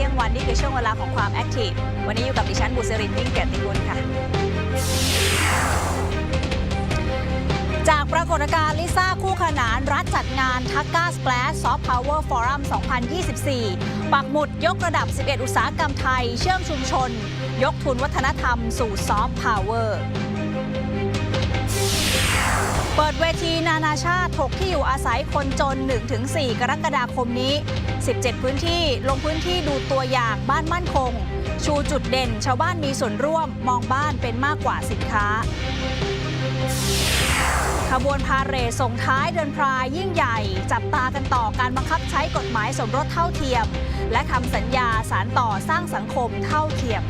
ที่ยงวันนี่คือช่วงเวลาของความแอคทีฟ วันนี้อยู่กับดิฉันบุษรินวิ่งเกียรติกุลค่ะ จากปรากฏการณ์ลิซ่าคู่ขนานรัฐจัดงานทักก้าส p ปล s ซอฟต์พาวเวอร์ฟอรัม 2024 ปักหมุดยกระดับ 11 อุตสาหกรรมไทย เชื่อมชุมชน ยกทุนวัฒนธรรมสู่ซอฟต์พาวเวอร์ เปิดเวทีนานาชาติถกที่อยู่อาศัยคนจน 1-4 กรกฎาคมนี้ 17 พื้นที่ลงพื้นที่ดูตัวอย่างบ้านมั่นคง ชูจุดเด่นชาวบ้านมีส่วนร่วมมองบ้านเป็นมากกว่าสินค้า ขบวนพาเหรดส่งท้ายเดินพรายยิ่งใหญ่ จับตากันต่อการบังคับใช้กฎหมายสมรสเท่าเทียม และคำสัญญาสารต่อสร้างสังคมเท่าเทียม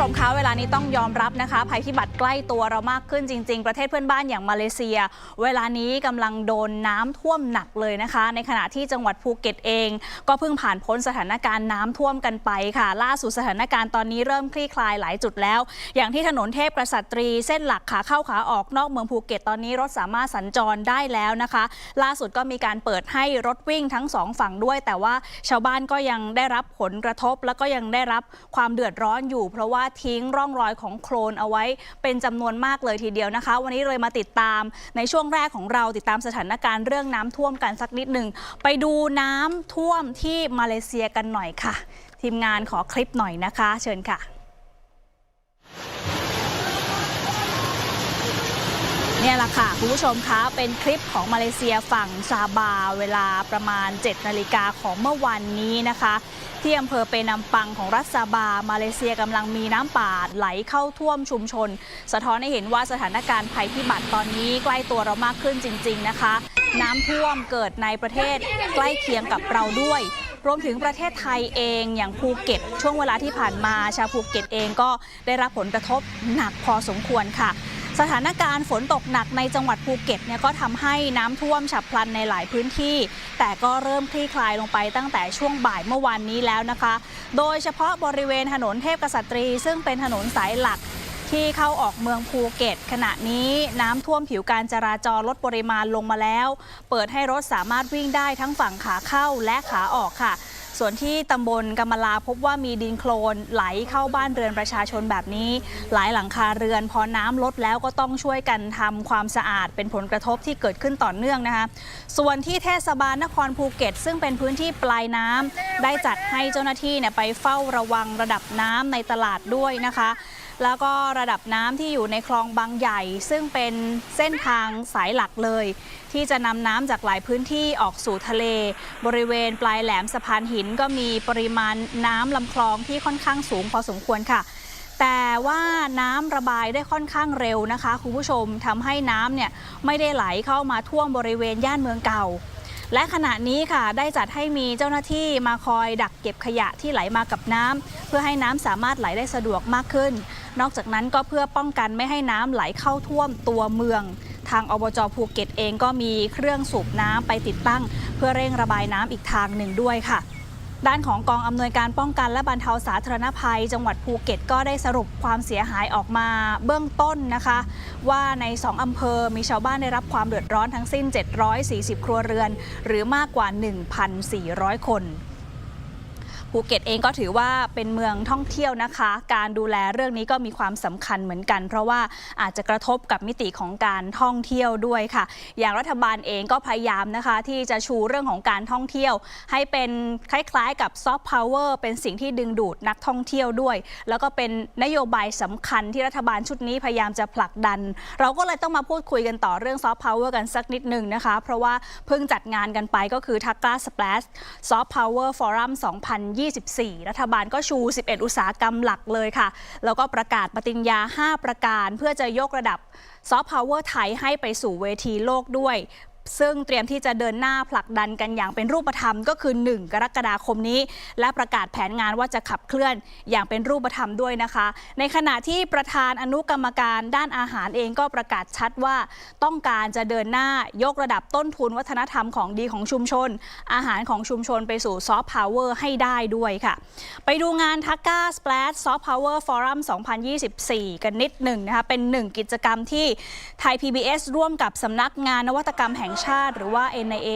ผู้ชมคะเวลานี้ต้องยอมรับนะคะ ภัยพิบัติใกล้ตัวเรามากขึ้นจริง ๆ ประเทศเพื่อนบ้านอย่างมาเลเซีย เวลานี้กำลังโดนน้ำท่วมหนักเลยนะคะ ในขณะที่จังหวัดภูเก็ตเอง ก็เพิ่งผ่านพ้นสถานการณ์น้ำท่วมกันไปค่ะ ล่าสุดสถานการณ์ตอนนี้เริ่มคลี่คลายหลายจุดแล้ว อย่างที่ถนนเทพกษัตรี เส้นหลักขาเข้าขาออกนอกเมืองภูเก็ตตอนนี้รถสามารถสัญจรได้แล้วนะคะ ล่าสุดก็มีการเปิดให้รถวิ่งทั้งสองฝั่งด้วย แต่ว่าชาวบ้านก็ยังได้รับผลกระทบ แล้วก็ยังได้รับความเดือดร้อนอยู่เพราะว่าทิ้งร่องรอยของโคลนเอาไว้เป็นจำนวนมากเลยทีเดียวนะคะ วันนี้เลยมาติดตามในช่วงแรกของเราติดตามสถานการณ์เรื่องน้ำท่วมกันสักนิดหนึ่งไปดูน้ำท่วมที่มาเลเซียกันหน่อยค่ะ ทีมงานขอคลิปหน่อยนะคะ เชิญค่ะนี่แหละค่ะ คุณผู้ชมคะเป็นคลิปของมาเลเซียฝั่งซาบา เวลาประมาณ 7 นาฬิกาของเมื่อวันนี้นะคะ ที่อำเภอเปนำปังของรัฐซาบา มาเลเซียกำลังมีน้ำป่าไหลเข้าท่วมชุมชน สะท้อนให้เห็นว่าสถานการณ์ภัยพิบัติตอนนี้ใกล้ตัวเรามากขึ้นจริง ๆ นะคะ น้ำท่วมเกิดในประเทศใกล้เคียงกับเราด้วย รวมถึงประเทศไทยเองอย่างภูเก็ต ช่วงเวลาที่ผ่านมาชาวภูเก็ตเองก็ได้รับผลกระทบหนักพอสมควรค่ะ สถานการณ์ฝนตกหนักในจังหวัดภูเก็ตเนี่ยก็ทำให้น้ำท่วมฉับพลันในหลายพื้นที่ แต่ก็เริ่มคลี่คลายลงไปตั้งแต่ช่วงบ่ายเมื่อวานนี้แล้วนะคะ โดยเฉพาะบริเวณถนนเทพกษัตรี ซึ่งเป็นถนนสายหลัก ที่เข้าออกเมืองภูเก็ต ขณะนี้น้ำท่วมผิวการจราจรลดปริมาณลงมาแล้ว เปิดให้รถสามารถวิ่งได้ทั้งฝั่งขาเข้าและขาออกค่ะ ส่วนที่ตำบลกำมลาพบว่ามีดินโคลนไหลเข้าบ้านเรือนประชาชนแบบนี้ หลายหลังคาเรือนพอน้ำลดแล้วก็ต้องช่วยกันทำความสะอาดเป็นผลกระทบที่เกิดขึ้นต่อเนื่องนะคะ ส่วนที่เทศบาลนครภูเก็ต ซึ่งเป็นพื้นที่ปลายน้ำได้จัดให้เจ้าหน้าที่เนี่ยไปเฝ้าระวังระดับน้ำในตลาดด้วยนะคะ แล้วก็ระดับน้ำที่อยู่ในคลองบางใหญ่ ซึ่งเป็นเส้นทางสายหลักเลย ที่จะนำน้ำจากหลายพื้นที่ออกสู่ทะเล บริเวณปลายแหลมสะพานหินก็มีปริมาณน้ำลำคลองที่ค่อนข้างสูงพอสมควรค่ะแต่ว่าน้ำระบายได้ค่อนข้างเร็วนะคะคุณผู้ชมทำให้น้ำเนี่ยไม่ได้ไหลเข้ามาท่วมบริเวณย่านเมืองเก่า และขณะนี้ค่ะได้จัดให้มีเจ้าหน้าที่มาคอยดักเก็บขยะที่ไหลมากับน้ำเพื่อให้น้ำสามารถไหลได้สะดวกมากขึ้น นอกจากนั้นก็เพื่อป้องกันไม่ให้น้ำไหลเข้าท่วมตัวเมือง ทางอบจภูเก็ตเองก็มีเครื่องสูบน้ำไปติดตั้ง เพื่อเร่งระบายน้ำอีกทางหนึ่งด้วยค่ะด้านของกองอำนวยการป้องกันและบรรเทาสาธารณภัย จังหวัดภูเก็ตก็ได้สรุปความเสียหายออกมาเบื้องต้นนะคะ ว่าใน 2 อำเภอมีชาวบ้านได้รับความเดือดร้อนทั้งสิ้น 740 ครัวเรือน หรือมากกว่า 1,400 คน ภูเก็ตเองก็ถือว่าเป็นเมืองท่องเที่ยวนะคะ การดูแลเรื่องนี้ก็มีความสำคัญเหมือนกัน เพราะว่าอาจจะกระทบกับมิติของการท่องเที่ยวด้วยค่ะ อย่างรัฐบาลเองก็พยายามนะคะ ที่จะชูเรื่องของการท่องเที่ยว ให้เป็นคล้ายๆ กับซอฟต์พาวเวอร์เป็นสิ่งที่ดึงดูดนักท่องเที่ยวด้วย แล้วก็เป็นนโยบายสำคัญที่รัฐบาลชุดนี้พยายามจะผลักดัน เราก็เลยต้องมาพูดคุยกันต่อเรื่องซอฟต์พาวเวอร์กันสักนิดหนึ่งนะคะ เพราะว่าเพิ่งจัดงานกันไปก็คือทักกาส p ป a s h ซอฟต์พาวเวอร์ฟอรัม2020 24 รัฐบาลก็ชู 11 อุตสาหกรรมหลักเลยค่ะ แล้วก็ประกาศปฏิญญา 5 ประการ เพื่อจะยกระดับซอฟต์พาวเวอร์ไทยให้ไปสู่เวทีโลกด้วย ซึ่งเตรียมที่จะเดินหน้าผลักดันกันอย่างเป็นรูปธรรมก็คือ 1 กรกฎาคมนี้ และประกาศแผนงานว่าจะขับเคลื่อนอย่างเป็นรูปธรรมด้วยนะคะ ในขณะที่ประธานอนุกรรมการด้านอาหารเองก็ประกาศชัดว่า ต้องการจะเดินหน้ายกระดับต้นทุนวัฒนธรรมของดีของชุมชน อาหารของชุมชนไปสู่ซอฟต์พาวเวอร์ให้ได้ด้วยค่ะ ไปดูงานทักกาส p ป a s h Soft Power Forum 2024 กันนิดหนึ่งนะคะเป็นหนึ่งกิจกรรมที่ไทย PBS ร่วมกับสำนักงานนวัตกรรมแห่งงชาติ หรือว่า NIA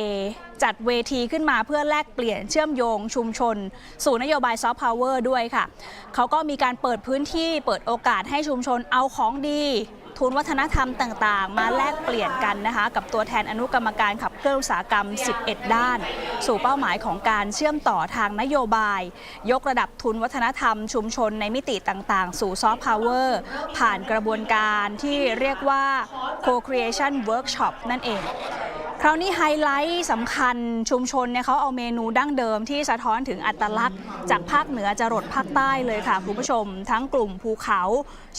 จัดเวทีขึ้นมาเพื่อแลกเปลี่ยนเชื่อมโยงชุมชน สู่นโยบายซอฟต์พาวเวอร์ด้วยค่ะ เขาก็มีการเปิดพื้นที่เปิดโอกาสให้ชุมชนเอาของดีทุนวัฒนธรรมต่างๆ มาแลกเปลี่ยนกันนะคะ กับตัวแทนอนุกรรมการขับเคลื่อนอุตสาหกรรม 11 ด้าน สู่เป้าหมายของการเชื่อมต่อทางนโยบาย ยกระดับทุนวัฒนธรรมชุมชนในมิติต่างๆ สู่ซอฟต์พาวเวอร์ผ่านกระบวนการที่เรียกว่า co-creation workshop นั่นเอง คราวนี้ไฮไลท์สำคัญชุมชนเนี่ยเขาเอาเมนูดั้งเดิมที่สะท้อนถึงอัตลักษณ์ จากภาคเหนือจรดภาคใต้เลยค่ะ คุณผู้ชม ทั้งกลุ่มภูเขา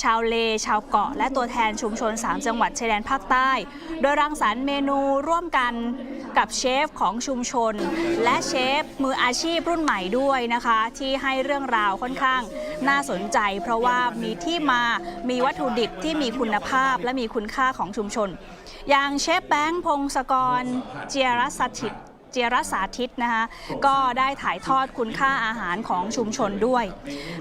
ชาวเล ชาวเกาะ และตัวแทนชุมชน 3 จังหวัดชายแดนภาคใต้ โดยรังสรรค์เมนูร่วมกันกับเชฟของชุมชน และเชฟมืออาชีพรุ่นใหม่ด้วยนะคะ ที่ให้เรื่องราวค่อนข้างน่าสนใจ เพราะว่ามีที่มามีวัตถุดิบที่มีคุณภาพและมีคุณค่าของชุมชน อย่างเชฟแบงค์พงศกร เจียรสถิต เจียรสาธิตนะคะก็ได้ถ่ายทอดคุณค่าอาหารของชุมชนด้วย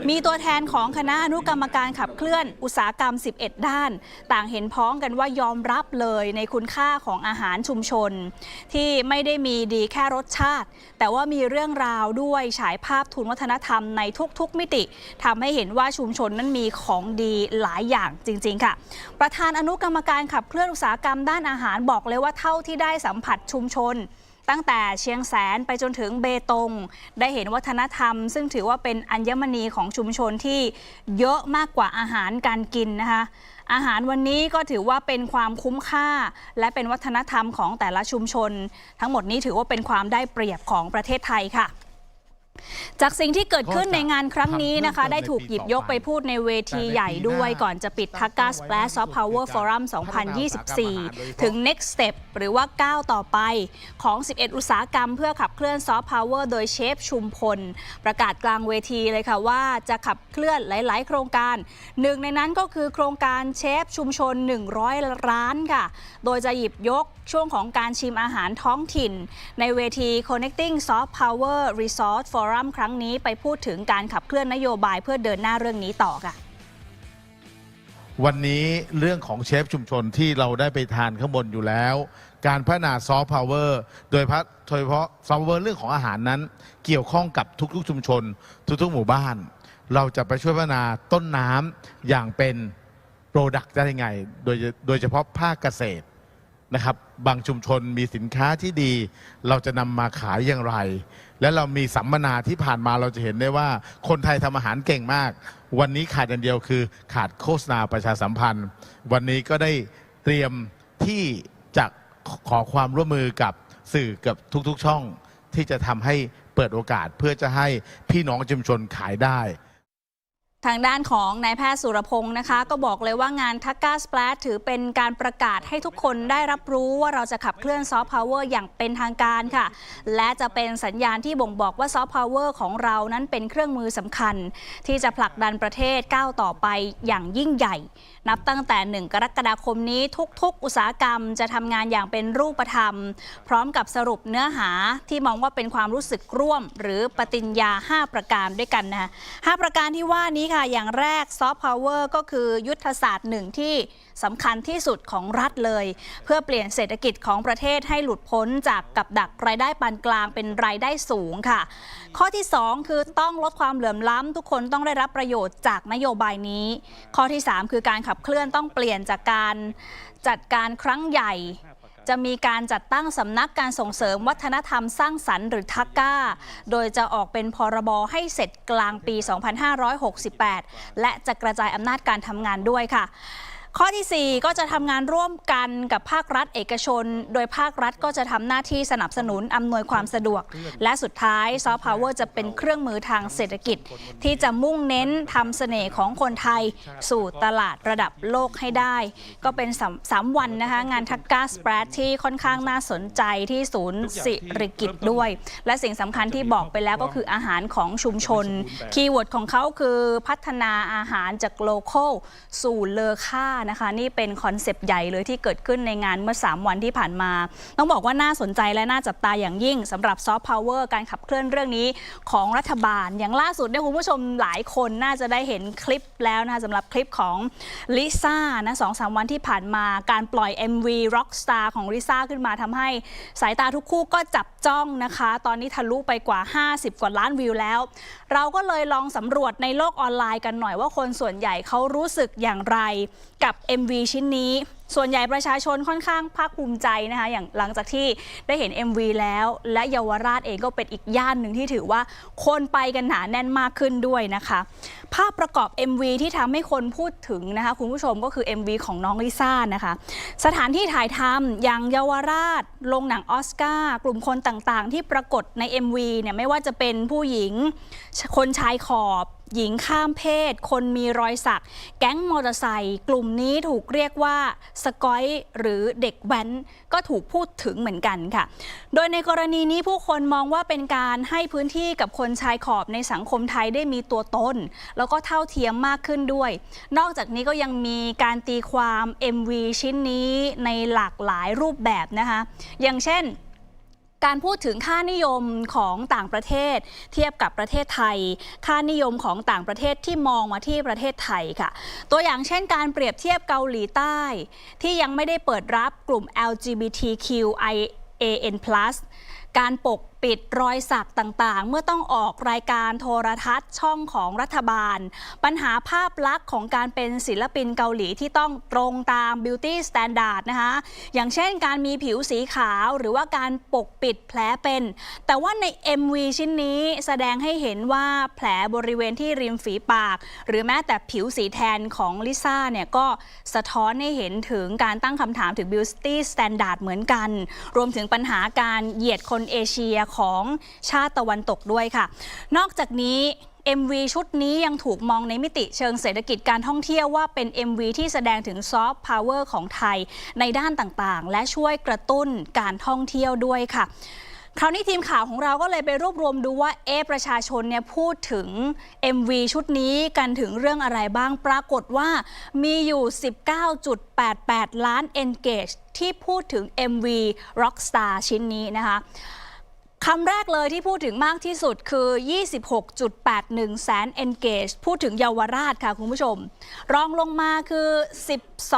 มีตัวแทนของคณะอนุกรรมการขับเคลื่อนอุตสาหกรรม 11 ด้าน ต่างเห็นพ้องกันว่ายอมรับเลยในคุณค่าของอาหารชุมชน ที่ไม่ได้มีดีแค่รสชาติ แต่ว่ามีเรื่องราวด้วยฉายภาพทุนวัฒนธรรมในทุกๆมิติทำให้เห็นว่าชุมชนนั้นมีของดีหลายอย่างจริง ๆ ค่ะ ประธานอนุกรรมการขับเคลื่อนอุตสาหกรรมด้านอาหารบอกเลยว่าเท่าที่ได้สัมผัสชุมชน ตั้งแต่เชียงแสนไปจนถึงเบตง ได้เห็นวัฒนธรรม ซึ่งถือว่าเป็นอัญมณีของชุมชนที่เยอะมากกว่าอาหารการกินนะคะอาหารวันนี้ก็ถือว่าเป็นความคุ้มค่า และเป็นวัฒนธรรมของแต่ละชุมชน ทั้งหมดนี้ถือว่าเป็นความได้เปรียบของประเทศไทยค่ะ จากสิ่งที่เกิดขึ้นในงานครั้งนี้นะคะ ได้ถูกหยิบยกไปพูดในเวทีใหญ่ด้วยก่อนจะปิดทักกาส p ล a s Soft Power Forum 2024 ถึง Next Step หรือว่าก้าวต่อไปของ 11 อุตสาหกรรมเพื่อขับเคลื่อนซอฟต์พาวเวอร์โดยเชฟชุมพล ประกาศกลางเวทีเลยค่ะว่าจะขับเคลื่อนหลาย ๆ โครงการ หนึ่งในนั้นก็คือโครงการเชฟชุมชน 100 ร้านค่ะ โดยจะหยิบยกช่วงของการชิมอาหารท้องถิ่น ในเวที Connecting Soft Power Resource Forum ครั้งนี้ไปพูดถึงการขับเคลื่อนนโยบายเพื่อเดินหน้าเรื่องนี้ต่อค่ะวันนี้เรื่องของเชฟชุมชนที่เราได้ไปทานข้างบนอยู่แล้ว การพัฒนาซอฟต์พาวเวอร์โดยโดยเฉพาะซอฟต์พาวเวอร์เรื่องของอาหารนั้น เกี่ยวข้องกับทุกๆชุมชน ทุกๆหมู่บ้าน เราจะไปช่วยพัฒนาต้นน้ำอย่างเป็นโปรดักต์ได้ยังไง โดยโดยเฉพาะภาคเกษตรนะครับ บางชุมชนมีสินค้าที่ดี เราจะนำมาขายอย่างไร และเรามีสัมมนาที่ผ่านมาเราจะเห็นได้ว่า คนไทยทำอาหารเก่งมาก วันนี้ขาดอย่างเดียวคือ ขาดโฆษณาประชาสัมพันธ์ วันนี้ก็ได้เตรียมที่จะขอความร่วมมือกับสื่อกับทุกๆช่อง ที่จะทำให้เปิดโอกาสเพื่อจะให้พี่น้องชุมชนขายได้ ทางด้านของนายแพทย์สุรพงศ์นะคะ ก็บอกเลยว่างานทักกาส p ลถือเป็นการประกาศให้ทุกคนได้รับรู้ว่าเราจะขับเคลื่อนซอฟต์พาวเวอร์อย่างเป็นทางการค่ะ และจะเป็นสัญญาณที่บ่งบอกว่าซอฟต์พาวเวอร์ของเรานั้นเป็นเครื่องมือสำคัญ ที่จะผลักดันประเทศก้าวต่อไปอย่างยิ่งใหญ่ นับตั้งแต่ 1 กรกฎาคมนี้ทุก ๆ อุตสาหกรรมจะทำงานอย่างเป็นรูปธรรม พร้อมกับสรุปเนื้อหาที่มองว่าเป็นความรู้สึกร่วม หรือปฏิญญา 5 ประการด้วยกันนะคะ5ประการที่ว่านี้ค่ะอย่างแรกซอฟต์พาวเวอร์ก็คือยุทธศาสตร์หนึ่งที่สำคัญที่สุดของรัฐเลย เพื่อเปลี่ยนเศรษฐกิจของประเทศให้หลุดพ้นจากกับดักรายได้ปานกลางเป็นรายได้สูงค่ะ ข้อที่ 2 คือต้องลดความเหลื่อมล้ำ ทุกคนต้องได้รับประโยชน์จากนโยบายนี้ ข้อที่ 3 คือการขับเคลื่อนต้องเปลี่ยนจากการจัดการครั้งใหญ่ จะมีการจัดตั้งสำนักการส่งเสริมวัฒนธรรมสร้างสรรค์หรือทักก้า โดยจะออกเป็นพรบให้เสร็จกลางปี 2568 และจะกระจายอำนาจการทำงานด้วยค่ะ ข้อทีสี่ 4 ก็จะทำงานร่วมกันกับภาครัฐเอกชน โดยภาครัฐก็จะทำหน้าที่สนับสนุนอำนวยความสะดวก และสุดท้ายซอฟต์พาวเวอร์จะเป็นเครื่องมือทางเศรษฐกิจ ที่จะมุ่งเน้นทำเสน่ห์ของคนไทย สู่ตลาดระดับโลกให้ได้ ก็เป็นสามวันนะคะงานทักกาสเปรดที่ค่อนข้างน่าสนใจที่ศูนย์สิริกิตด้วย และสิ่งสำคัญที่บอกไปแล้วก็คืออาหารของชุมชน คีย์เวิร์ดของเขาคือพัฒนาอาหารจากโล c a l สู่เลอค่านะคะนี่เป็นคอนเซปต์ใหญ่เลยที่เกิดขึ้นในงานเมื่อ 3 วันที่ผ่านมา ต้องบอกว่าน่าสนใจและน่าจับตาอย่างยิ่งสำหรับซอฟต์พาวเวอร์การขับเคลื่อนเรื่องนี้ของรัฐบาล อย่างล่าสุดเนี่ยคุณผู้ชมหลายคนน่าจะได้เห็นคลิปแล้วนะคะสำหรับคลิปของลิซ่านะสองสามวันที่ผ่านมาการปล่อย MV Rockstar ของลิซ่าขึ้นมาทำให้สายตาทุกคู่ก็จับจ้องนะคะ ตอนนี้ทะลุไปกว่า 50 กว่าล้านวิวแล้ว เราก็เลยลองสำรวจในโลกออนไลน์กันหน่อยว่าคนส่วนใหญ่เขารู้สึกอย่างไร กับ MV ชิ้นนี้ส่วนใหญ่ประชาชนค่อนข้างภาคภูมิใจนะคะอย่างหลังจากที่ได้เห็น MV แล้ว และเยาวราชเองก็เป็นอีกย่านหนึ่งที่ถือว่าคนไปกันหนาแน่นมากขึ้นด้วยนะคะ ภาพประกอบ MV ที่ทำให้คนพูดถึงนะคะคุณผู้ชมก็คือ MV ของน้องลิซ่านะคะ สถานที่ถ่ายทำอย่างเยาวราชโรงหนังออสการ์กลุ่มคนต่างๆ ที่ปรากฏใน MV เนี่ยไม่ว่าจะเป็นผู้หญิงคนชายขอบหญิงข้ามเพศ คนมีรอยสัก แก๊งมอเตอร์ไซค์กลุ่มนี้ถูกเรียกว่าสกอยหรือเด็กแว้นก็ถูกพูดถึงเหมือนกันค่ะ โดยในกรณีนี้ผู้คนมองว่าเป็นการให้พื้นที่กับคนชายขอบในสังคมไทยได้มีตัวตน แล้วก็เท่าเทียมมากขึ้นด้วย นอกจากนี้ก็ยังมีการตีความ MV ชิ้นนี้ในหลากหลายรูปแบบนะคะ อย่างเช่น การพูดถึงค่านิยมของต่างประเทศ เทียบกับประเทศไทย ค่านิยมของต่างประเทศที่มองมาที่ประเทศไทยค่ะ ตัวอย่างเช่นการเปรียบเทียบเกาหลีใต้ ที่ยังไม่ได้เปิดรับกลุ่ม LGBTQIAN+ การปก ปิดรอยสักต่างๆ เมื่อต้องออกรายการโทรทัศน์ช่องของรัฐบาล ปัญหาภาพลักษณ์ของการเป็นศิลปินเกาหลีที่ต้องตรงตาม beauty standard นะคะอย่างเช่นการมีผิวสีขาวหรือว่าการปกปิดแผลเป็น แต่ว่าใน MV ชิ้นนี้แสดงให้เห็นว่าแผลบริเวณที่ริมฝีปาก หรือแม้แต่ผิวสีแทนของลิซ่าเนี่ยก็สะท้อนให้เห็นถึงการตั้งคำถามถึง beauty standard เหมือนกัน รวมถึงปัญหาการเหยียดคนเอเชียของชาติตะวันตกด้วยค่ะ นอกจากนี้ MV ชุดนี้ยังถูกมองในมิติเชิงเศรษฐกิจการท่องเที่ยวว่าเป็น MV ที่แสดงถึงซอฟต์พาวเวอร์ของไทยในด้านต่างๆ และช่วยกระตุ้นการท่องเที่ยวด้วยค่ะคราวนี้ทีมข่าวของเราก็เลยไปรวบรวมดูว่าเอะประชาชนเนี่ยพูดถึง MV ชุดนี้กันถึงเรื่องอะไรบ้างปรากฏว่ามีอยู่ 19.88 ล้าน engage ที่พูดถึง MV Rockstar ชิ้นนี้นะคะ คำแรกเลยที่พูดถึงมากที่สุดคือ 26.81 แสน engage พูดถึงเยาวราชค่ะคุณผู้ชม รองลงมาคือ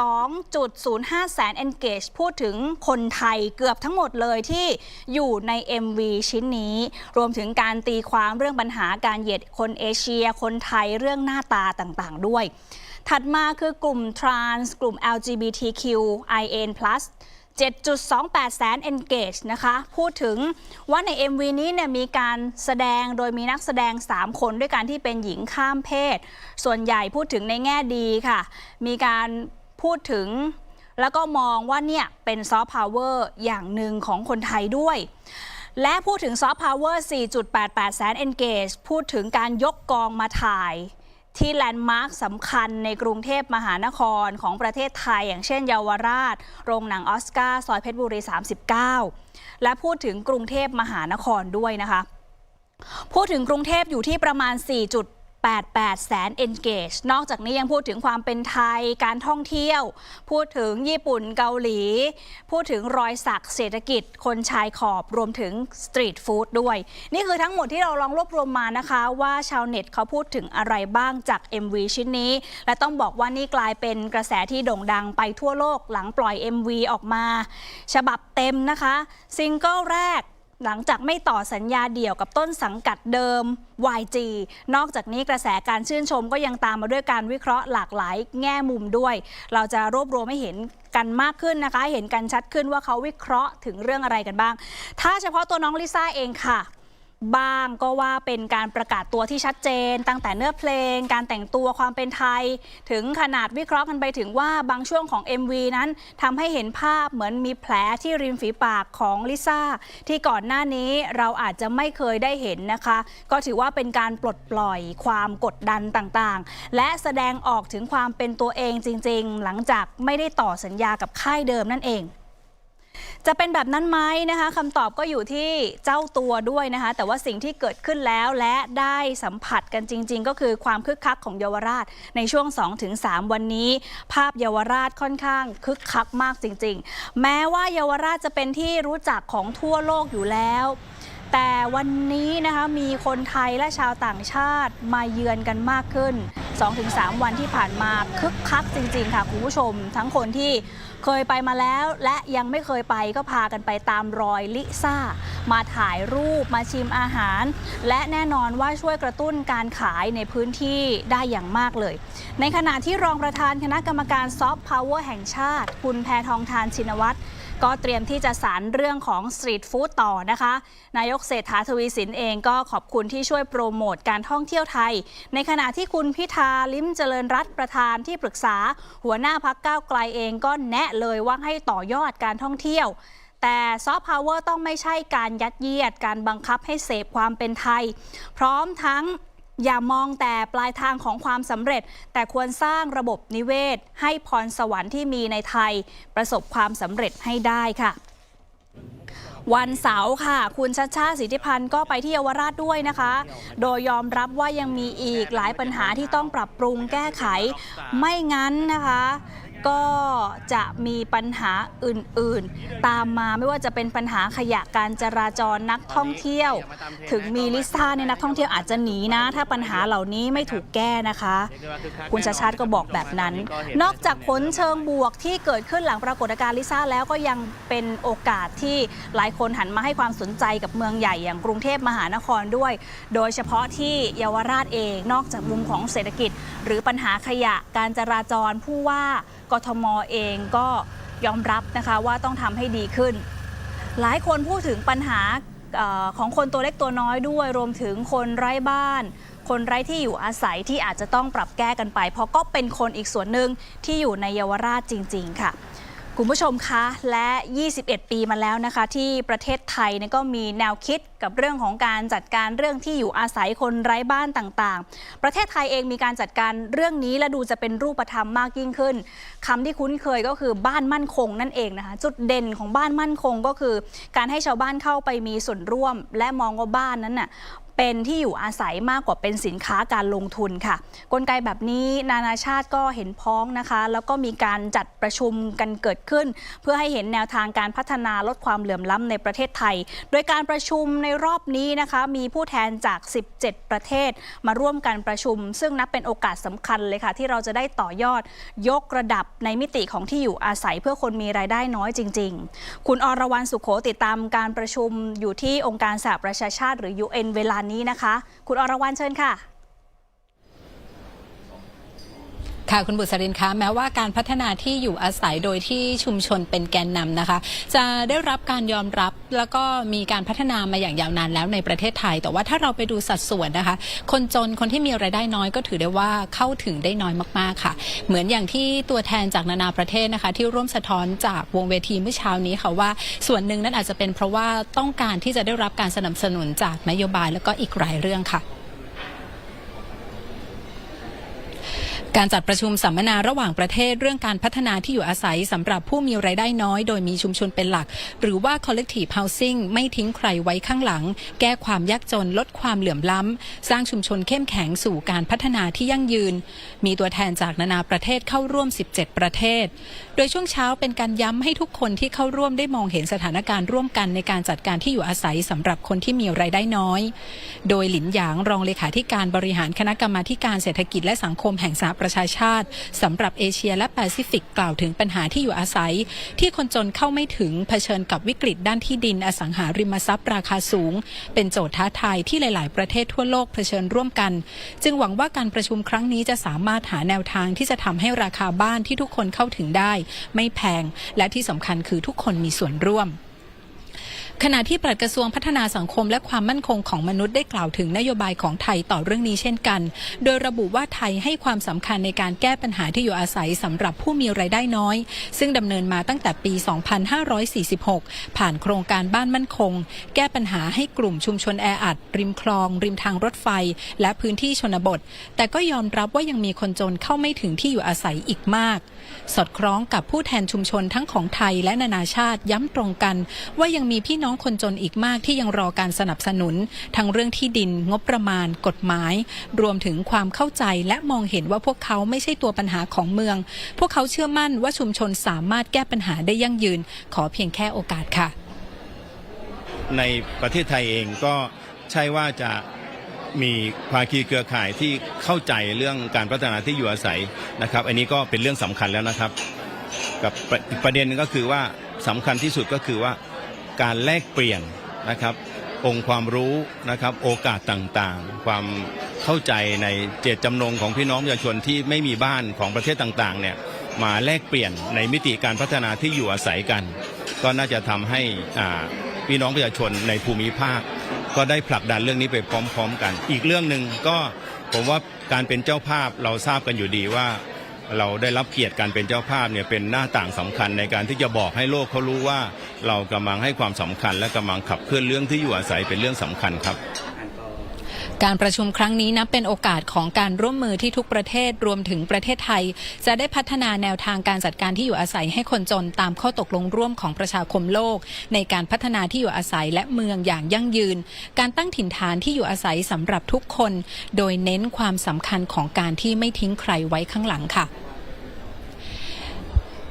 12.05 แสน engage พูดถึงคนไทยเกือบทั้งหมดเลยที่อยู่ใน MV ชิ้นนี้ รวมถึงการตีความเรื่องปัญหาการเหยียดคนเอเชีย คนไทยเรื่องหน้าตาต่างๆ ด้วย ถัดมาคือกลุ่ม trans กลุ่ม LGBTQIN+ 7.28 แสน engage นะคะ พูดถึงว่าใน MV นี้เนี่ยมีการแสดงโดยมีนักแสดง 3 คนด้วยกันที่เป็นหญิงข้ามเพศ ส่วนใหญ่พูดถึงในแง่ดีค่ะ มีการพูดถึงแล้วก็มองว่าเนี่ยเป็นซอฟต์พาวเวอร์อย่างหนึ่งของคนไทยด้วย และพูดถึงซอฟต์พาวเวอร์ 4.88 แสน engage พูดถึงการยกกองมาถ่าย ที่แลนด์มาร์คสำคัญในกรุงเทพมหานครของประเทศไทย อย่างเช่นเยาวราช โรงหนังออสการ์ซอยเพชรบุรี 39 และพูดถึงกรุงเทพมหานครด้วยนะคะ พูดถึงกรุงเทพอยู่ที่ประมาณ 88 แสน engage นอกจากนี้ยังพูดถึงความเป็นไทยการท่องเที่ยว พูดถึงญี่ปุ่นเกาหลี พูดถึงรอยสักเศรษฐกิจ คนชายขอบรวมถึงสตรีทฟู้ดด้วย นี่คือทั้งหมดที่เราลองรวบรวมมานะคะ ว่าชาวเน็ตเขาพูดถึงอะไรบ้างจาก MV ชิ้นนี้ และต้องบอกว่านี่กลายเป็นกระแสที่โด่งดังไปทั่วโลกหลังปล่อย MV ออกมา ฉบับเต็มนะคะ ซิงเกิลแรก หลังจากไม่ต่อสัญญาเดี่ยวกับต้นสังกัดเดิม YG นอกจากนี้กระแสการชื่นชมก็ยังตามมาด้วยการวิเคราะห์หลากหลายแง่มุมด้วย เราจะรวบรวมให้เห็นกันมากขึ้นนะคะ เห็นกันชัดขึ้นว่าเขาวิเคราะห์ถึงเรื่องอะไรกันบ้าง ถ้าเฉพาะตัวน้องลิซ่าเองค่ะ บ้างก็ว่าเป็นการประกาศตัวที่ชัดเจน ตั้งแต่เนื้อเพลง การแต่งตัวความเป็นไทย ถึงขนาดวิเคราะห์กันไปถึงว่าบางช่วงของ MV นั้นทำให้เห็นภาพเหมือนมีแผลที่ริมฝีปากของลิซ่าที่ก่อนหน้านี้เราอาจจะไม่เคยได้เห็นนะคะ ก็ถือว่าเป็นการปลดปล่อยความกดดันต่างๆ และแสดงออกถึงความเป็นตัวเองจริง ๆ หลังจากไม่ได้ต่อสัญญากับค่ายเดิมนั่นเอง จะเป็นแบบนั้นไหมนะคะคำตอบก็อยู่ที่เจ้าตัวด้วยนะคะ แต่ว่าสิ่งที่เกิดขึ้นแล้วและได้สัมผัสกันจริง ๆ ก็คือความคึกคักของเยาวราช ในช่วง 2-3 วันนี้ ภาพเยาวราชค่อนข้างคึกคักมากจริง ๆ แม้ว่าเยาวราชจะเป็นที่รู้จักของทั่วโลกอยู่แล้ว แต่วันนี้นะคะมีคนไทยและชาวต่างชาติมาเยือนกันมากขึ้น 2-3 วันที่ผ่านมาคึกคักจริง ๆ ค่ะคุณผู้ชม ทั้งคนที่ เคยไปมาแล้วและยังไม่เคยไปก็พากันไปตามรอยลิซ่า มาถ่ายรูปมาชิมอาหาร และแน่นอนว่าช่วยกระตุ้นการขายในพื้นที่ได้อย่างมากเลย ในขณะที่รองประธานคณะกรรมการซอฟต์พาวเวอร์แห่งชาติ คุณแพทองทานชินวัตร ก็เตรียมที่จะสารเรื่องของสตรีทฟู้ดต่อนะคะ นายกเศรษฐาทวีสินเองก็ขอบคุณที่ช่วยโปรโมทการท่องเที่ยวไทย ในขณะที่คุณพิธาลิ้มเจริญรัตประธานที่ปรึกษา หัวหน้าพักก้าวไกลเองก็แนะเลยว่าให้ต่อยอดการท่องเที่ยวแต่ซอฟต์พาวเวอร์ต้องไม่ใช่การยัดเยียดการบังคับให้เสพความเป็นไทย พร้อมทั้ง อย่ามองแต่ปลายทางของความสำเร็จ แต่ควรสร้างระบบนิเวศ ให้พรสวรรค์ที่มีในไทย ประสบความสำเร็จให้ได้ค่ะวันเสาร์ค่ะ คุณชัชชาติสิทธิพันธ์ก็ไปที่เยาวราชด้วยนะคะ โดยยอมรับว่ายังมีอีกหลายปัญหาที่ต้องปรับปรุงแก้ไข ไม่งั้นนะคะ ก็จะมีปัญหาอื่นๆ ตามมาไม่ว่าจะเป็นปัญหาขยะการจราจรนักท่องเที่ยว ถึงมีลิซ่าเนี่ยนักท่องเที่ยวอาจจะหนีนะ ถ้าปัญหาเหล่านี้ไม่ถูกแก้นะคะ คุณชาชาติก็บอกแบบนั้น นอกจากผลเชิงบวกที่เกิดขึ้นหลังปรากฏการณ์ลิซ่าแล้วก็ยังเป็นโอกาสที่หลายคนหันมาให้ความสนใจกับเมืองใหญ่อย่างกรุงเทพมหานครด้วย โดยเฉพาะที่เยาวราชเองนอกจากมุมของเศรษฐกิจ หรือปัญหาขยะการจราจรผู้ว่ากทมเองก็ยอมรับนะคะว่าต้องทำให้ดีขึ้น หลายคนพูดถึงปัญหาอของคนตัวเล็กตัวน้อยด้วย รวมถึงคนไร้บ้าน คนไร้ที่อยู่อาศัยที่อาจจะต้องปรับแก้กันไป เพราะก็เป็นคนอีกส่วนหนึ่งที่อยู่ในเยาวราชจริง ๆ ค่ะ คุณผู้ชมคะ และ 21 ปีมาแล้วนะคะ ที่ประเทศไทยเนี่ยก็มีแนวคิดกับเรื่องของการจัดการเรื่องที่อยู่อาศัยคนไร้บ้านต่างๆ ประเทศไทยเองมีการจัดการเรื่องนี้และดูจะเป็นรูปธรรมมากยิ่งขึ้นคำที่คุ้นเคยก็คือบ้านมั่นคงนั่นเองนะคะ จุดเด่นของบ้านมั่นคงก็คือ การให้ชาวบ้านเข้าไปมีส่วนร่วม และมองว่าบ้านนั้นน่ะ เป็นที่อยู่อาศัยมากกว่าเป็นสินค้าการลงทุนค่ะ กลไกแบบนี้นานาชาติก็เห็นพ้องนะคะ แล้วก็มีการจัดประชุมกันเกิดขึ้น เพื่อให้เห็นแนวทางการพัฒนาลดความเหลื่อมล้ำในประเทศไทย โดยการประชุมในรอบนี้นะคะ มีผู้แทนจาก 17 ประเทศ มาร่วมกันประชุม ซึ่งนับเป็นโอกาสสำคัญเลยค่ะ ที่เราจะได้ต่อยอดยกระดับในมิติของที่อยู่อาศัยเพื่อคนมีรายได้น้อยจริง ๆ คุณอรวรรณสุขโขติดตามการประชุมอยู่ที่องค์การสหประชาชาติหรือ UN เวลานี้นะคะ คุณอรวรรณเชิญค่ะ ค่ะคุณบุษรินคะแม้ว่าการพัฒนาที่อยู่อาศัยโดยที่ชุมชนเป็นแกนนำนะคะ จะได้รับการยอมรับแล้วก็มีการพัฒนามาอย่างยาวนานแล้วในประเทศไทย แต่ว่าถ้าเราไปดูสัดส่วนนะคะ คนจนคนที่มีรายได้น้อยก็ถือได้ว่าเข้าถึงได้น้อยมากๆค่ะ เหมือนอย่างที่ตัวแทนจากนานาประเทศนะคะ ที่ร่วมสะท้อนจากวงเวทีเมื่อเช้านี้ค่ะว่า ส่วนหนึ่งนั้นอาจจะเป็นเพราะว่าต้องการที่จะได้รับการสนับสนุนจากนโยบายแล้วก็อีกหลายเรื่องค่ะ การจัดประชุมสัมมนาระหว่างประเทศเรื่องการพัฒนาที่อยู่อาศัยสำหรับผู้มีรายได้น้อย โดยมีชุมชนเป็นหลัก หรือว่า collective housing ไม่ทิ้งใครไว้ข้างหลัง แก้ความยากจนลดความเหลื่อมล้ำ สร้างชุมชนเข้มแข็งสู่การพัฒนาที่ยั่งยืน มีตัวแทนจากนานาประเทศเข้าร่วม 17 ประเทศ โดยช่วงเช้าเป็นการย้ำให้ทุกคนที่เข้าร่วมได้มองเห็นสถานการณ์ร่วมกันในการจัดการที่อยู่อาศัยสำหรับคนที่มีรายได้น้อย โดยหลินหยางรองเลขาธิการบริหารคณะกรรมาการเศรษฐกิจและสังคมแห่งสหประประชาชาติสำหรับเอเชียและแปซิฟิกกล่าวถึงปัญหาที่อยู่อาศัย ที่คนจนเข้าไม่ถึงเผชิญกับวิกฤตด้านที่ดินอสังหาริมทรัพย์ราคาสูง เป็นโจทย์ท้าทายที่หลาย ๆ ประเทศทั่วโลกเผชิญร่วมกัน จึงหวังว่าการประชุมครั้งนี้จะสามารถหาแนวทางที่จะทำให้ราคาบ้านที่ทุกคนเข้าถึงได้ ไม่แพง และที่สำคัญคือทุกคนมีส่วนร่วม ขณะที่ปลัดกระทรวงพัฒนาสังคมและความมั่นคงของมนุษย์ได้กล่าวถึงนโยบายของไทยต่อเรื่องนี้เช่นกัน โดยระบุว่าไทยให้ความสำคัญในการแก้ปัญหาที่อยู่อาศัยสำหรับผู้มีรายได้น้อย ซึ่งดำเนินมาตั้งแต่ปี 2546 ผ่านโครงการบ้านมั่นคง แก้ปัญหาให้กลุ่มชุมชนแออัด ริมคลอง ริมทางรถไฟ และพื้นที่ชนบท แต่ก็ยอมรับว่ายังมีคนจนเข้าไม่ถึงที่อยู่อาศัยอีกมาก สอดคล้องกับผู้แทนชุมชนทั้งของไทยและนานาชาติย้ำตรงกัน ว่ายังมีพี่น้อง้องคนจนอีกมากที่ยังรอการสนับสนุน ทั้งเรื่องที่ดินงบประมาณ กฎหมาย รวมถึงความเข้าใจและมองเห็นว่าพวกเขาไม่ใช่ตัวปัญหาของเมือง พวกเขาเชื่อมั่นว่าชุมชนสามารถแก้ปัญหาได้ยั่งยืน ขอเพียงแค่โอกาสค่ะ ในประเทศไทยเองก็ใช่ว่าจะมีภาคีเครือข่ายที่เข้าใจเรื่องการพัฒนาที่อยู่อาศัยนะครับ อันนี้ก็เป็นเรื่องสำคัญแล้วนะครับ กับประประเด็นหนึงก็คือว่าสำคัญที่สุดก็คือว่า การแลกเปลี่ยนนะครับ องค์ความรู้นะครับ โอกาสต่างๆ ความเข้าใจในเจตจำนงของพี่น้องประชาชนที่ไม่มีบ้านของประเทศต่างๆเนี่ยมาแลกเปลี่ยนในมิติการพัฒนาที่อยู่อาศัยกัน ก็น่าจะทำให้พี่น้องประชาชนในภูมิภาค ก็ได้ผลักดันเรื่องนี้ไปพร้อม ๆ กัน อีกเรื่องหนึ่งก็ผมว่าการเป็นเจ้าภาพเราทราบกันอยู่ดีว่า เราได้รับเกียรติการเป็นเจ้าภาพเนี่ยเป็นหน้าต่างสำคัญในการที่จะบอกให้โลกเขารู้ว่า เรากำลังให้ความสำคัญและกำลังขับเคลื่อนเรื่องที่อยู่อาศัยเป็นเรื่องสำคัญครับ การประชุมครั้งนี้นับเป็นโอกาสของการร่วมมือที่ทุกประเทศรวมถึงประเทศไทย จะได้พัฒนาแนวทางการจัดการที่อยู่อาศัยให้คนจนตามข้อตกลงร่วมของประชาคมโลก ในการพัฒนาที่อยู่อาศัยและเมืองอย่างยั่งยืน การตั้งถิ่นฐานที่อยู่อาศัยสำหรับทุกคน โดยเน้นความสำคัญของการที่ไม่ทิ้งใครไว้ข้างหลังค่ะ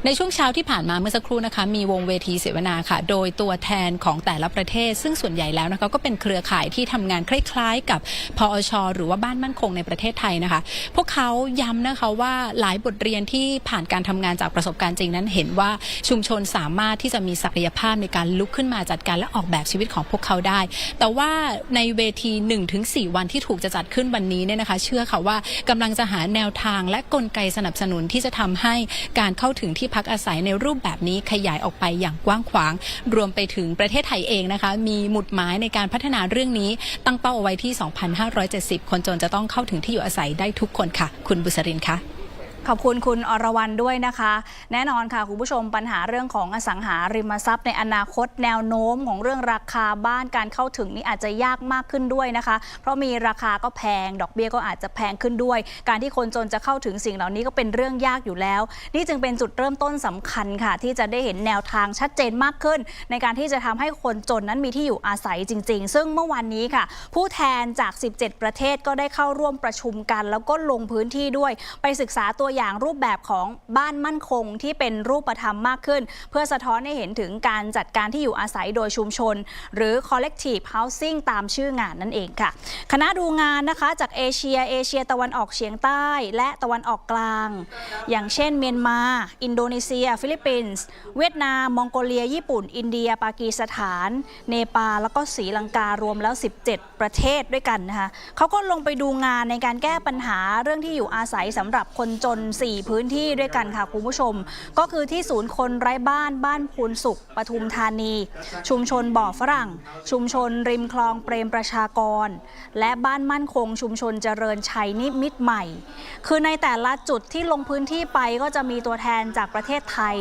ในช่วงเช้าที่ผ่านมาเมื่อสักครู่นะคะ มีวงเวทีเสวนาค่ะ โดยตัวแทนของแต่ละประเทศ ซึ่งส่วนใหญ่แล้วนะคะก็เป็นเครือข่ายที่ทำงานคล้ายๆ กับพอช หรือว่าบ้านมั่นคงในประเทศไทยนะคะ พวกเขาย้ำนะคะว่าหลายบทเรียนที่ผ่านการทำงานจากประสบการณ์จริงนั้นเห็นว่าชุมชนสามารถที่จะมีศักยภาพในการลุกขึ้นมาจัดการและออกแบบชีวิตของพวกเขาได้ แต่ว่าในเวที 1-4 วันที่ถูกจะจัดขึ้นวันนี้เนี่ยนะคะ เชื่อค่ะว่ากำลังจะหาแนวทางและกลไกสนับสนุนที่จะทำให้การเข้าถึงที่พักอาศัยในรูปแบบนี้ขยายออกไปอย่างกว้างขวาง รวมไปถึงประเทศไทยเองนะคะ มีหมุดหมายในการพัฒนาเรื่องนี้ ตั้งเป้าเอาไว้ที่ 2,570 คนจนจะต้องเข้าถึงที่อยู่อาศัยได้ทุกคนค่ะ คุณบุษรินค่ะ ขอบคุณคุณอรวรรณด้วยนะคะ แน่นอนค่ะ คุณผู้ชมปัญหาเรื่องของอสังหาริมทรัพย์ในอนาคตแนวโน้มของเรื่องราคาบ้านการเข้าถึงนี่อาจจะยากมากขึ้นด้วยนะคะ เพราะมีราคาก็แพง ดอกเบี้ยก็อาจจะแพงขึ้นด้วย การที่คนจนจะเข้าถึงสิ่งเหล่านี้ก็เป็นเรื่องยากอยู่แล้ว นี่จึงเป็นจุดเริ่มต้นสำคัญค่ะ ที่จะได้เห็นแนวทางชัดเจนมากขึ้น ในการที่จะทำให้คนจนนั้นมีที่อยู่อาศัยจริง ๆ ซึ่งเมื่อวานนี้ค่ะ ผู้แทนจาก 17 ประเทศก็ได้เข้าร่วมประชุมกัน แล้วก็ลงพื้นที่ด้วยไปศึกษาตัวอย่างรูปแบบของบ้านมั่นคงที่เป็นรูปธรรมมากขึ้น เพื่อสะท้อนให้เห็นถึงการจัดการที่อยู่อาศัยโดยชุมชน หรือ collective housing ตามชื่องานนั่นเองค่ะ คณะดูงานนะคะจากเอเชียเอเชียตะวันออกเฉียงใต้ และตะวันออกกลาง อย่างเช่น เมียนมา อินโดนีเซีย ฟิลิปปินส์เวียดนามมองโกเลีย ญี่ปุ่น อินเดีย ปากีสถาน เนปาลแล้วก็ศรีลังการวมแล้ว 17 ประเทศด้วยกันนะคะเขาก็ลงไปดูงานในการแก้ปัญหาเรื่องที่อยู่อาศัยสำหรับคนจน4 พื้นที่ด้วยกันค่ะคุณผู้ชม ก็คือที่ศูนย์คนไร้บ้านบ้านพูนสุขปทุมธานี ชุมชนบ่อฝรั่ง ชุมชนริมคลองเปรมประชากร และบ้านมั่นคง ชุมชนเจริญชัยนิมิตใหม่ คือในแต่ละจุดที่ลงพื้นที่ไปก็จะมีตัวแทนจากประเทศไทย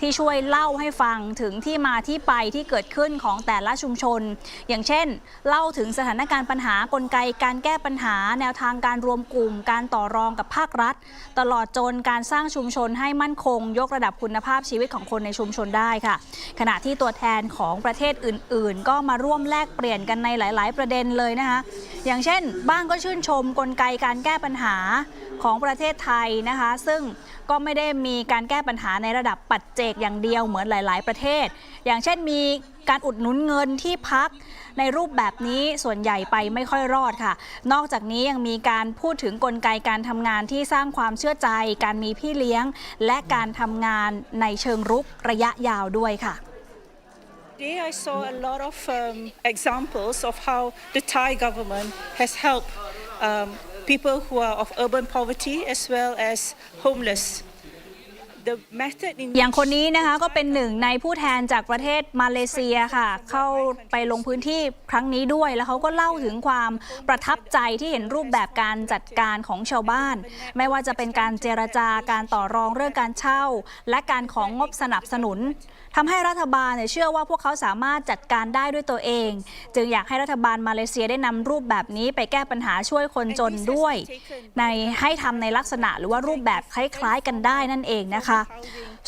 ที่ช่วยเล่าให้ฟังถึงที่มาที่ไปที่เกิดขึ้นของแต่ละชุมชน อย่างเช่น เล่าถึงสถานการณ์ปัญหากลไกการแก้ปัญหา แนวทางการรวมกลุ่ม การต่อรองกับภาครัฐตลอดจนการสร้างชุมชนให้มั่นคง ยกระดับคุณภาพชีวิตของคนในชุมชนได้ค่ะ ขณะที่ตัวแทนของประเทศอื่น ๆ ก็มาร่วมแลกเปลี่ยนกันในหลาย ๆ ประเด็นเลยนะคะอย่างเช่น บ้างก็ชื่นชมกลไกการแก้ปัญหาของประเทศไทยนะคะ ซึ่งก็ไม่ได้มีการแก้ปัญหาในระดับปัจเจกอย่างเดียวเหมือนหลาย ๆ ประเทศ อย่างเช่นมี การอุดหนุนเงินที่พักในรูปแบบนี้ส่วนใหญ่ไปไม่ค่อยรอดค่ะ นอกจากนี้ยังมีการพูดถึงกลไกการทำงานที่สร้างความเชื่อใจ การมีพี่เลี้ยง และการทำงานในเชิงรุกระยะยาวด้วยค่ะ Today I saw a lot of um, examples of how the Thai government has helped um, people who are of urban poverty as well as homeless. อย่างคนนี้นะคะก็เป็นหนึ่งในผู้แทนจากประเทศมาเลเซียค่ะ เข้าไปลงพื้นที่ครั้งนี้ด้วย แล้วเขาก็เล่าถึงความประทับใจที่เห็นรูปแบบการจัดการของชาวบ้าน ไม่ว่าจะเป็นการเจรจาการต่อรองเรื่องการเช่า และการของงบสนับสนุนทำให้รัฐบาลเนี่ยเชื่อว่าพวกเขาสามารถจัดการได้ด้วยตัวเอง จึงอยากให้รัฐบาลมาเลเซียได้นำรูปแบบนี้ไปแก้ปัญหาช่วยคนจนด้วย ในให้ทำในลักษณะหรือว่ารูปแบบคล้ายๆกันได้นั่นเองนะคะ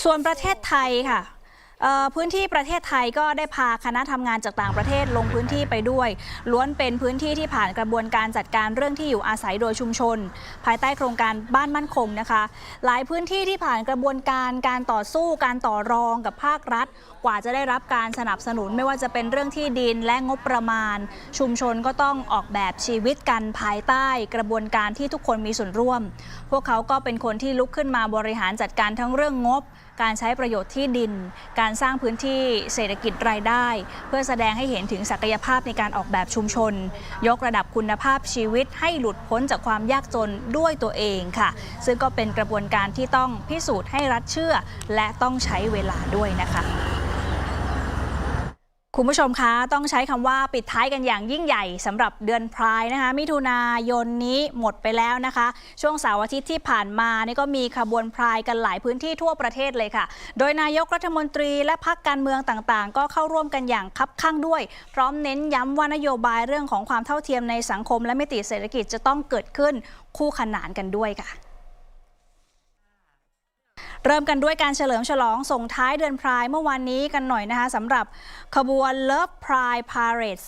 ส่วนประเทศไทยค่ะ พื้นที่ประเทศไทยก็ได้พาคณะทำงานจากต่างประเทศลงพื้นที่ไปด้วย ล้วนเป็นพื้นที่ที่ผ่านกระบวนการจัดการเรื่องที่อยู่อาศัยโดยชุมชน ภายใต้โครงการบ้านมั่นคงนะคะ หลายพื้นที่ที่ผ่านกระบวนการการต่อสู้การต่อรองกับภาครัฐ กว่าจะได้รับการสนับสนุนไม่ว่าจะเป็นเรื่องที่ดินและงบประมาณ ชุมชนก็ต้องออกแบบชีวิตกันภายใต้กระบวนการที่ทุกคนมีส่วนร่วม พวกเขาก็เป็นคนที่ลุกขึ้นมาบริหารจัดการทั้งเรื่องงบ การใช้ประโยชน์ที่ดิน การสร้างพื้นที่เศรษฐกิจรายได้ เพื่อแสดงให้เห็นถึงศักยภาพในการออกแบบชุมชน ยกระดับคุณภาพชีวิตให้หลุดพ้นจากความยากจนด้วยตัวเองค่ะ ซึ่งก็เป็นกระบวนการที่ต้องพิสูจน์ให้รัฐเชื่อ และต้องใช้เวลาด้วยนะคะ คุณผู้ชมคะต้องใช้คำว่าปิดท้ายกันอย่างยิ่งใหญ่สำหรับเดือนพรายนะคะ มิถุนายนนี้หมดไปแล้วนะคะ ช่วงเสาร์อาทิตย์ที่ผ่านมานี่ก็มีขบวนพรายกันหลายพื้นที่ทั่วประเทศเลยค่ะ โดยนายกรัฐมนตรีและพักการเมืองต่างๆ ก็เข้าร่วมกันอย่างคับข้างด้วย พร้อมเน้นย้ำว่านโยบายเรื่องของความเท่าเทียมในสังคมและมิติเศรษฐกิจจะต้องเกิดขึ้นคู่ขนานกันด้วยค่ะ เริ่มกันด้วยการเฉลิมฉลองส่งท้ายเดือนพรายเมื่อวานนี้กันหน่อยนะคะสำหรับขบวน Love Pride Parade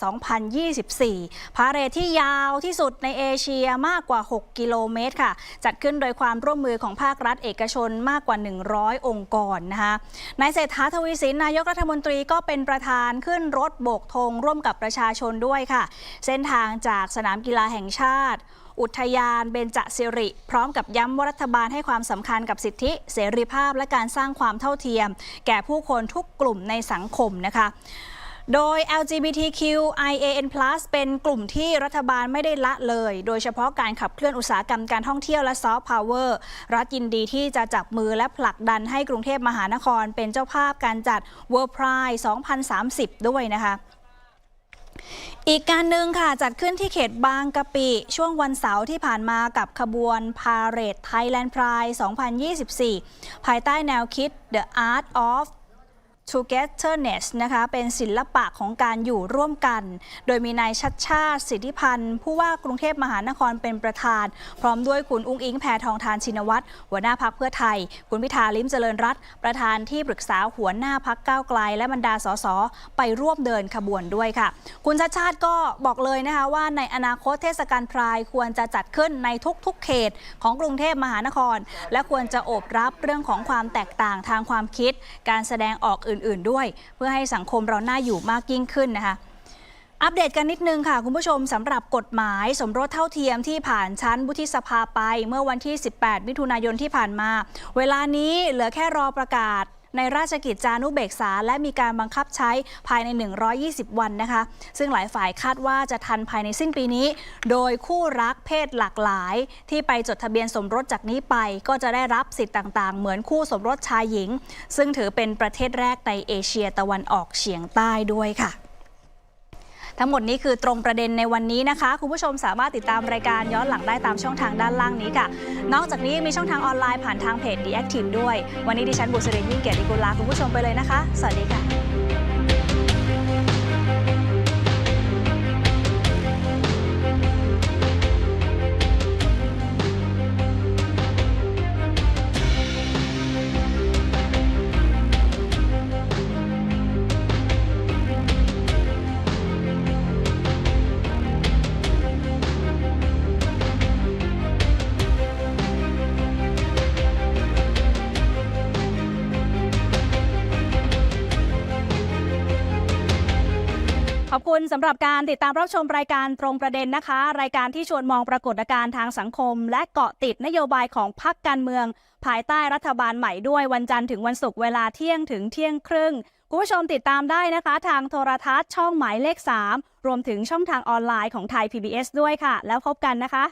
2024 พาเรดที่ยาวที่สุดในเอเชียมากกว่า 6 กิโลเมตรค่ะ จัดขึ้นโดยความร่วมมือของภาครัฐเอกชนมากกว่า 100 องค์กรนะคะนายเศรษฐาทวีสินนายกรัฐมนตรีก็เป็นประธานขึ้นรถโบกธงร่วมกับประชาชนด้วยค่ะ เส้นทางจากสนามกีฬาแห่งชาติ อุทยานเบญจสิริ พร้อมกับย้ำว่ารัฐบาลให้ความสำคัญกับสิทธิเสรีภาพและการสร้างความเท่าเทียม แก่ผู้คนทุกกลุ่มในสังคมนะคะโดย LGBTQIAN+ เป็นกลุ่มที่รัฐบาลไม่ได้ละเลย โดยเฉพาะการขับเคลื่อนอุตสาหกรรมการท่องเที่ยวและซอฟต์พาวเวอร์ รัฐยินดีที่จะจับมือและผลักดันให้กรุงเทพมหานครเป็นเจ้าภาพการจัด World Pride 2030 ด้วยนะคะ อีกการหนึ่งค่ะ จัดขึ้นที่เขตบางกะปิ ช่วงวันเสาร์ที่ผ่านมากับขบวนพาเหรดไทยแลนด์พราย 2024 ภายใต้แนวคิด The Art of Togetherness นะคะเป็นศิลปะของการอยู่ร่วมกัน โดยมีนายชัดชาติสิทธิพันธ์ ผู้ว่ากรุงเทพมหานครเป็นประธาน พร้อมด้วยคุณอุ้งอิงแพทองทานชินวัตรหัวหน้าพักเพื่อไทย คุณพิธาลิ้มเจริญรัตน์ประธานที่ปรึกษาหัวหน้าพักก้าวไกล และบรรดาสสไปร่วมเดินขบวนด้วยค่ะ คุณชัดชาติก็บอกเลยนะคะว่าในอนาคตเทศกาลพรายควรจะจัดขึ้นในทุกๆเขตของกรุงเทพมหานคร และควรจะโอบรับเรื่องของความแตกต่างทางความคิด การแสดงออกอื่นๆด้วย เพื่อให้สังคมเราหน้าอยู่มากยิ่งขึ้นนะคะอัปเดตกันนิดนึงค่ะ คุณผู้ชมสำหรับกฎหมายสมรสเท่าเทียมที่ผ่านชั้นวุฒิสภาไปเมื่อวันที่ 18 มิถุนายนที่ผ่านมา เวลานี้เหลือแค่รอประกาศ ในราชกิจจานุเบกษา และมีการบังคับใช้ภายใน 120 วันนะคะ ซึ่งหลายฝ่ายคาดว่าจะทันภายในสิ้นปีนี้ โดยคู่รักเพศหลากหลาย ที่ไปจดทะเบียนสมรสจากนี้ไป ก็จะได้รับสิทธิ์ต่างๆ เหมือนคู่สมรสชายหญิง ซึ่งถือเป็นประเทศแรกในเอเชียตะวันออกเฉียงใต้ด้วยค่ะ ทั้งหมดนี้คือตรงประเด็นในวันนี้นะคะ คุณผู้ชมสามารถติดตามรายการย้อนหลังได้ตามช่องทางด้านล่างนี้ค่ะ นอกจากนี้มีช่องทางออนไลน์ผ่านทางเพจ The Active ด้วย วันนี้ดิฉันบุษรินยิ่งเกียรติกุลลาคุณผู้ชมไปเลยนะคะ สวัสดีค่ะ คุณสำหรับการติดตามรับชมรายการตรงประเด็นนะคะ รายการที่ชวนมองปรากฏการณ์ทางสังคม และเกาะติดนโยบายของพรรคการเมือง ภายใต้รัฐบาลใหม่ด้วยวันจันทร์ถึงวันศุกร์เวลาเที่ยงถึงเที่ยงครึ่งคุณผู้ชมติดตามได้นะคะ ทางโทรทัศน์ช่องหมายเลข 3 รวมถึงช่องทางออนไลน์ของไทย PBS ด้วยค่ะ แล้วพบกันนะคะ